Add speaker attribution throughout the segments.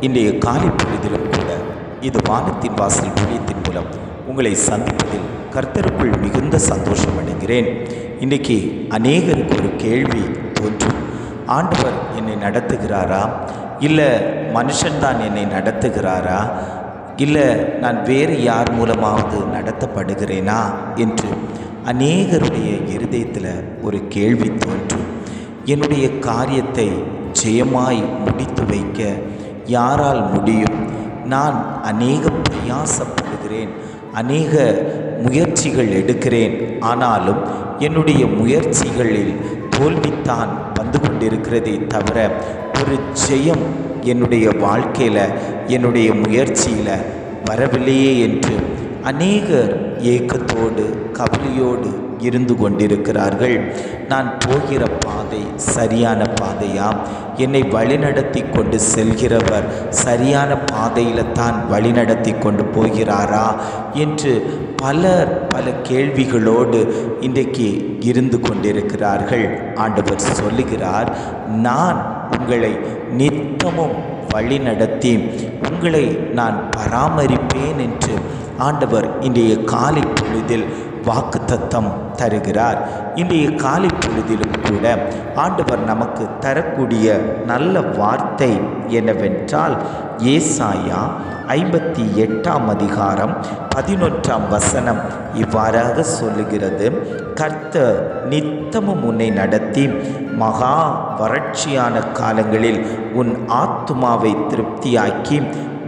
Speaker 1: இன்றைய காலை பொழுதிலும் கூட இது வானத்தின் வாசல் ஊழியத்தின் மூலம் உங்களை சந்திப்பதில் கர்த்தருக்குள் மிகுந்த சந்தோஷம் அடைகிறேன். இன்றைக்கி அநேகருக்கு ஒரு கேள்வி தோன்றும். ஆண்டவர் என்னை நடத்துகிறாரா? இல்லை மனுஷன்தான் என்னை நடத்துகிறாரா? இல்லை நான் வேறு யார் மூலமாவது நடத்தப்படுகிறேனா? என்று அநேகருடைய இருதயத்தில் ஒரு கேள்வி தோன்றும். என்னுடைய காரியத்தை ஜெயமாய் முடித்து வைக்க யாரால் முடியும்? நான் அநேக பிரயாசப்படுகிறேன் அநேக முயற்சிகள் எடுக்கிறேன். ஆனாலும் என்னுடைய முயற்சிகளில் தோல்வித்தான் வந்து கொண்டிருக்கிறதே தவிர ஒரு ஜெயம் என்னுடைய வாழ்க்கையில் என்னுடைய முயற்சியில் வரவில்லையே என்று அநேகர் ஏக்கத்தோடு கவலையோடு இருந்து கொண்டிருக்கிறார்கள். நான் போகிற பாதை சரியான பாதையா? என்னை வழிநடத்தி கொண்டு செல்கிறவர் சரியான பாதையில் தான் வழிநடத்தி கொண்டு போகிறாரா? என்று பலர் பல கேள்விகளோடு இன்றைக்கு இருந்து கொண்டிருக்கிறார்கள். ஆண்டவர் சொல்லுகிறார் நான் உங்களை நித்தமும் வழிநடத்தி உங்களை நான் பராமரிப்பேன் என்று ஆண்டவர் இன்றைய காலை பொழுதில் வாக்கு தத்தம் தருகிறார். இன்றைய காலை பொழுதிலும் கூட ஆண்டவர் நமக்கு தரக்கூடிய நல்ல வார்த்தை என்னவென்றால் ஏசாயா ஐம்பத்தி எட்டாம் அதிகாரம் பதினொன்றாம் வசனம் இவ்வாறாக சொல்லுகிறது. கர்த்தர் நித்தமும் உன்னை நடத்தி மகா வறட்சியான காலங்களில் உன் ஆத்துமாவை திருப்தியாக்கி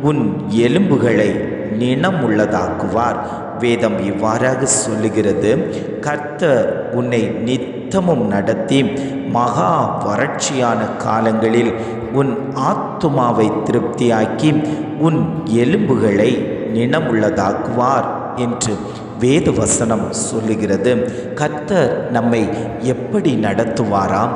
Speaker 1: உன் எலும்புகளை நினமுள்ளதாக்குவார். வேதம் இவ்வாறாக சொல்லுகிறது கர்த்தர் உன்னை நித்தமும் நடத்தி மகா வறட்சியான காலங்களில் உன் ஆத்துமாவை திருப்தியாக்கி உன் எலும்புகளை நினமுள்ளதாக்குவார் என்று வேத வசனம் சொல்லுகிறது. கர்த்தர் நம்மை எப்படி நடத்துவாராம்?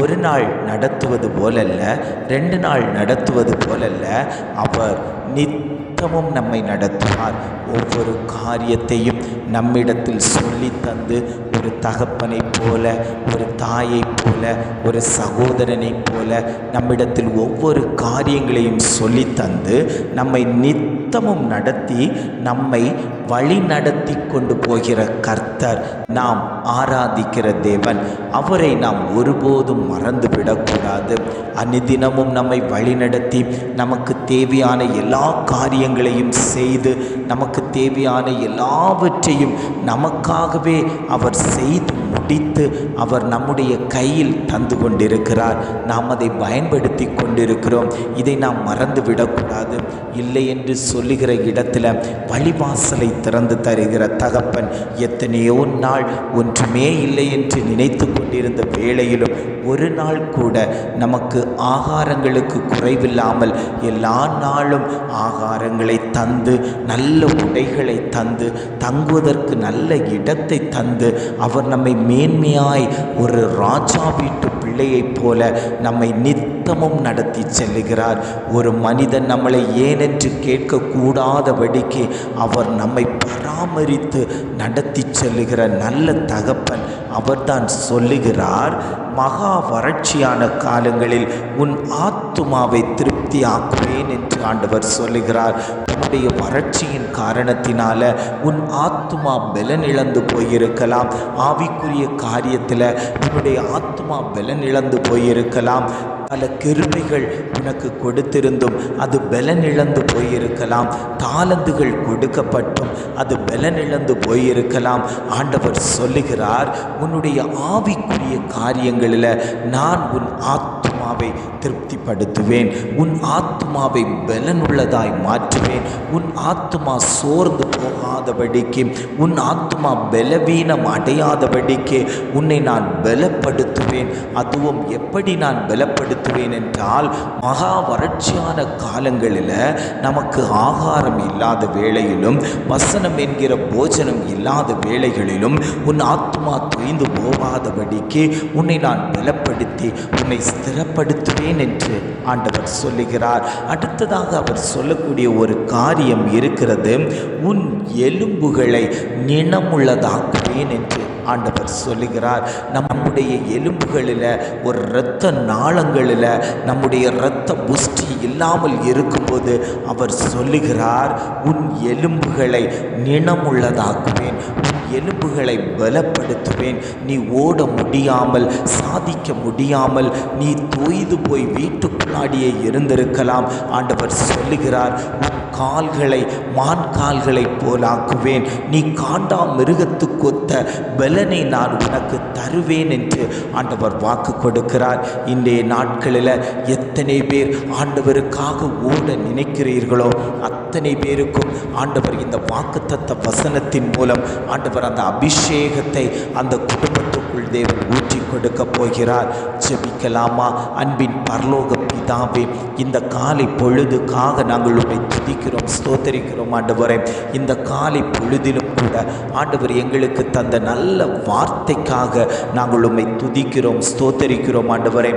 Speaker 1: ஒரு நாள் நடத்துவது போலல்ல ரெண்டு நாள் நடத்துவது போலல்ல அவர் நித் நித்தமும் நம்மை நடத்துவார். ஒவ்வொரு காரியத்தையும் நம்மிடத்தில் சொல்லி தந்து ஒரு தகப்பனைப் போல ஒரு தாயைப் போல ஒரு சகோதரனைப் போல நம்மிடத்தில் ஒவ்வொரு காரியங்களையும் சொல்லி தந்து நம்மை நித்தமும் நடத்தி நம்மை வழி நடத்தி கொண்டு போகிற கர்த்தர் நாம் ஆராதிக்கிற தேவன். அவரை நாம் ஒருபோதும் மறந்துவிடக்கூடாது. அனுதினமும் நம்மை வழிநடத்தி நமக்கு தேவையான எல்லா காரியங்களையும் செய்து நமக்கு தேவையான எல்லாவற்றையும் நமக்காகவே அவர் செய்து முடித்து அவர் நம்முடைய கையில் தந்து கொண்டிருக்கிறார். நாம் அதை பயன்படுத்தி கொண்டிருக்கிறோம். இதை நாம் மறந்து விடக்கூடாது இல்லை என்று சொல்லுகிற இடத்துல வழிவாசலை திறந்து தருகிற தகப்பன் எத்தனையோ நாள் ஒன்றுமே இல்லை என்று நினைத்து கொண்டிருந்த வேளையிலும் ஒரு நாள் கூட நமக்கு ஆகாரங்களுக்கு குறைவில்லாமல் எல்லா நாளும் ஆகாரங்களை தந்து நல்ல உடைகளை தந்து தங்குவதற்கு நல்ல இடத்தை தந்து அவர் நம்மை மேன்மையாய் ஒரு ராஜா வீட்டு பிள்ளையைப் போல நம்மை நித் யுத்தமும் நடத்தி செல்லுகிறார். ஒரு மனிதன் நம்மளை ஏனென்று கேட்கக்கூடாதபடிக்கு அவர் நம்மை பராமரித்து நடத்தி செல்லுகிற நல்ல தகப்பன் அவர்தான் சொல்லுகிறார் மகா வறட்சியான காலங்களில் உன் ஆத்துமாவை திருப்தி ஆக்குவேன் என்று ஆண்டவர் சொல்லுகிறார். உன்னுடைய வறட்சியின் காரணத்தினால உன் ஆத்துமா பலனிழந்து போயிருக்கலாம். ஆவிக்குரிய காரியத்தில் உன்னுடைய ஆத்துமா பலனிழந்து போயிருக்கலாம். பல கிருமைகள் உனக்கு கொடுத்திருந்தும் அது பலனிழந்து போயிருக்கலாம். தாளந்துகள் கொடுக்கப்பட்டும் அது பலனிழந்து போயிருக்கலாம். ஆண்டவர் சொல்லுகிறார் உன்னுடைய ஆவிக்குரிய காரியங்களில் நான் உன் ஆத் ஆத்மாவை திருப்திப்படுத்துவேன். உன் ஆத்மாவை பலனுள்ளதாய் மாற்றுவேன். உன் ஆத்மா சோர்ந்து போகாதபடிக்கு உன் ஆத்மா பலவீனம் அடையாதபடிக்கு உன்னை நான் பலப்படுத்துவேன். அதுவும் எப்படி நான் பலப்படுத்துவேன் என்றால் மகா வறட்சியான காலங்களில் நமக்கு ஆகாரம் இல்லாத வேளையிலும் வசனம் என்கிற போஜனம் இல்லாத வேளைகளிலும் உன் ஆத்மா தொய்ந்து போகாதபடிக்கு உன்னை நான் பலப்படுத்தி உன்னை ஸ்திரப்படுத்துவேன் என்று ஆண்டவர் சொல்லுகிறார். அடுத்ததாக அவர் சொல்லக்கூடிய ஒரு காரியம் இருக்கிறது. உன் எலும்புகளை நினமுள்ளதாக்குவேன் என்று ஆண்டவர் சொல்லுகிறார் நம்முடைய எலும்புகளில் ஒரு இரத்த நாளங்களில் நம்முடைய இரத்த புஷ்டி இல்லாமல் இருக்கும்போது அவர் சொல்லுகிறார் உன் எலும்புகளை நினமுள்ளதாக்குவேன் உன் எலும்புகளை பலப்படுத்துவேன். நீ ஓட முடியாமல் சாதிக்க முடியாமல் நீ தொய்து போய் வீட்டுக்குள்ளாடியே இருந்திருக்கலாம். ஆண்டவர் சொல்லுகிறார் உன் கால்களை மான் கால்களை போலாக்குவேன். நீ காண்டா மிருகத்துக்கொத்த பலனை நான் உனக்கு தருவேன் என்று ஆண்டவர் வாக்கு கொடுக்கிறார். இன்றைய நாட்களில் எத்தனை பேர் ஆண்டவருக்காக ஓட நினைக்கிறீர்களோ அத்தனை பேருக்கும் ஆண்டவர் இந்த வாக்குத்தத்த வசனத்தின் மூலம் ஆண்டவர் அந்த அபிஷேகத்தை அந்த குடும்பத்துக்குள் தேவன் ஊற்றி கொடுக்க போகிறார். ஜெபிக்கலாமா? அன்பின் பரலோக பிதாவே இந்த காலை பொழுதுக்காக நாங்கள் உண்மை துதிக்கிறோம் ஸ்தோத்தரிக்கிறோம் ஆண்டவரே. இந்த காலை பொழுதிலும் கூட ஆண்டவர் எங்களுக்கு தந்த நல்ல வார்த்தைக்காக நாங்கள் உண்மை துதிக்கிறோம் ஸ்தோத்தரிக்கிறோம் ஆண்டவரே.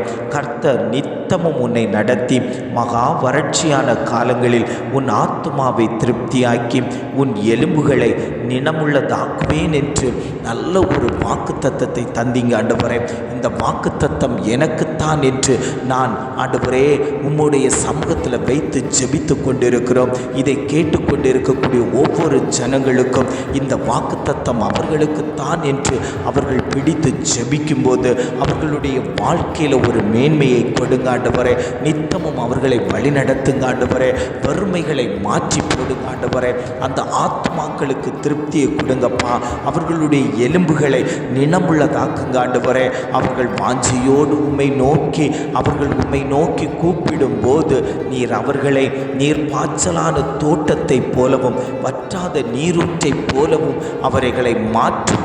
Speaker 1: நித் நித்தமும் உன்னை நடத்தி மகா வறட்சியான காலங்களில் உன் ஆத்மாவை திருப்தியாக்கி உன் எலும்புகளை நினமுள்ளதாக்குவேன் என்று நல்ல ஒரு வாக்கு தத்தத்தை தந்தீங்க ஆண்டவரே. இந்த வாக்கு தத்தம் எனக்குத்தான் என்று நான் ஆண்டவரே உம்முடைய சமூகத்தில் வைத்து ஜெபித்து கொண்டிருக்கிறோம். இதை கேட்டுக்கொண்டிருக்கக்கூடிய ஒவ்வொரு ஜனங்களுக்கும் இந்த வாக்கு தத்தம் அவர்களுக்குத்தான் என்று அவர்கள் பிடித்து ஜெபிக்கும்போது அவர்களுடைய வாழ்க்கையில் ஒரு மேன்மையை கொடுங்க ஆண்டவரே நித்தமும் அவர்களை வழிநடத்துங்க ஆண்டவரே வறுமைகளை மாற்றி போடுங்க ஆண்டவரே அந்த ஆத்மாக்களுக்கு திருப்தியை கொடுங்கப்பா. அவர்களுடைய எலும்புகளை நினமுள்ளதாக்குங்க ஆண்டவரே அவர்கள் வாஞ்சியோடு உம்மை நோக்கி அவர்கள் உம்மை நோக்கி கூப்பிடும் போது நீர் அவர்களை நீர் பாய்ச்சலான தோட்டத்தை போலவும் வற்றாத நீரூற்றை போலவும் அவர்களை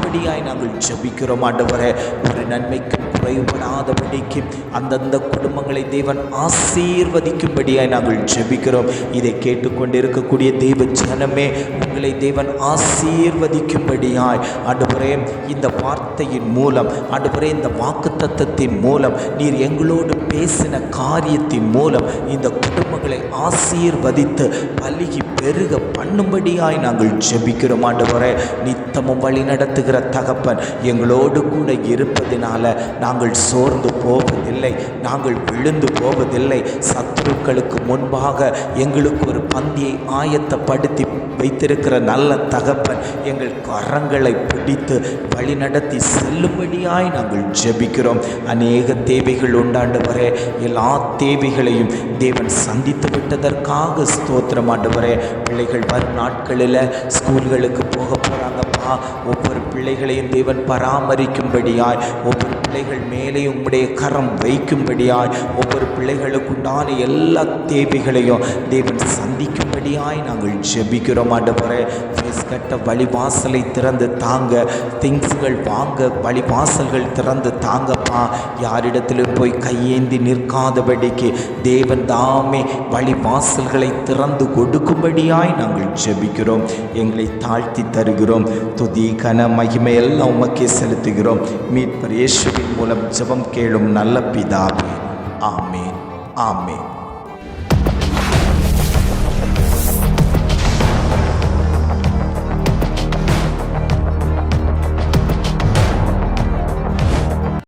Speaker 1: அப்படியாய் நாங்கள் ஜெபிக்கிறோம் ஆண்டவரே. ஒரு நன்மைக்கும் குறைபடாதபடிக்கு அந்தந்த குடும்பங்களை தேவன் ஆசீர்வதிக்கும்படியாய் நாங்கள் ஜெபிக்கிறோம். இதை கேட்டுக்கொண்டு இருக்கக்கூடிய தெய்வ ஜனமே உங்களை தேவன் ஆசீர்வதிக்கும்படியாய். ஆண்டவரே இந்த வார்த்தையின் மூலம் ஆண்டவரே இந்த வாக்குத்தத்தத்தின் மூலம் நீர் எங்களோடு பேசின காரியத்தின் மூலம் இந்த குடும்பங்களை ஆசீர்வதித்து பலுகி பெருக பண்ணும்படியாய் நாங்கள் ஜெபிக்கிறோம் ஆண்டவரே. நித்தமும் வழி நடத்துகிற தகப்பன் எங்களோடு கூட இருப்பதினால நாங்கள் சோர்ந்து போவதில்லை நாங்கள் விழுந்து போவதில்லை. சத்துருக்களுக்கு முன்பாக எங்களுக்கு ஒரு பந்தியை ஆயத்தப்படுத்தி வைத்திருக்கிற நல்ல தகப்பன் எங்கள் கரங்களை பிடித்து வழிநடத்தி செல்லும்படியாய் நாங்கள் ஜெபிக்கிறோம். அநேக தேவைகள் எல்லா தேவைகளையும் தேவன் சந்தித்து விட்டதற்காக ஸ்தோத்திரம் ஆண்டவரே. பிள்ளைகள் வரும் நாட்களில் ஸ்கூல்களுக்கு போக போகிறாங்கப்பா ஒவ்வொரு பிள்ளைகளையும் தேவன் பராமரிக்கும்படியாய் ஒவ்வொரு பிள்ளைகள் மேலே உம்முடைய கரம் வைக்கும்படியாய் ஒவ்வொரு பிள்ளைகளுக்குண்டான எல்லா தேவைகளையும் தேவன் படியாய் நாங்கள் ஜெபிக்கிறோம். ஆண்டவரே ஃபேஸ் கட்ட வழிவாசலை திறந்து தாங்க. திங்ஸுகள் வாங்க வழிவாசல்கள் திறந்து தாங்கப்பா. யாரிடத்திலும் போய் கையேந்தி நிற்காதபடிக்கு தேவன் தாமே வழிவாசல்களை திறந்து கொடுக்கும்படியாய் நாங்கள் ஜெபிக்கிறோம். எங்களை தாழ்த்தி தருகிறோம். துதி கன மகிமை எல்லாம் உமக்கே செலுத்துகிறோம். மீட்பர் இயேசுவின் மூலம் ஜெபம் கேளும் நல்ல பிதாவே. ஆமேன். ஆமேன்.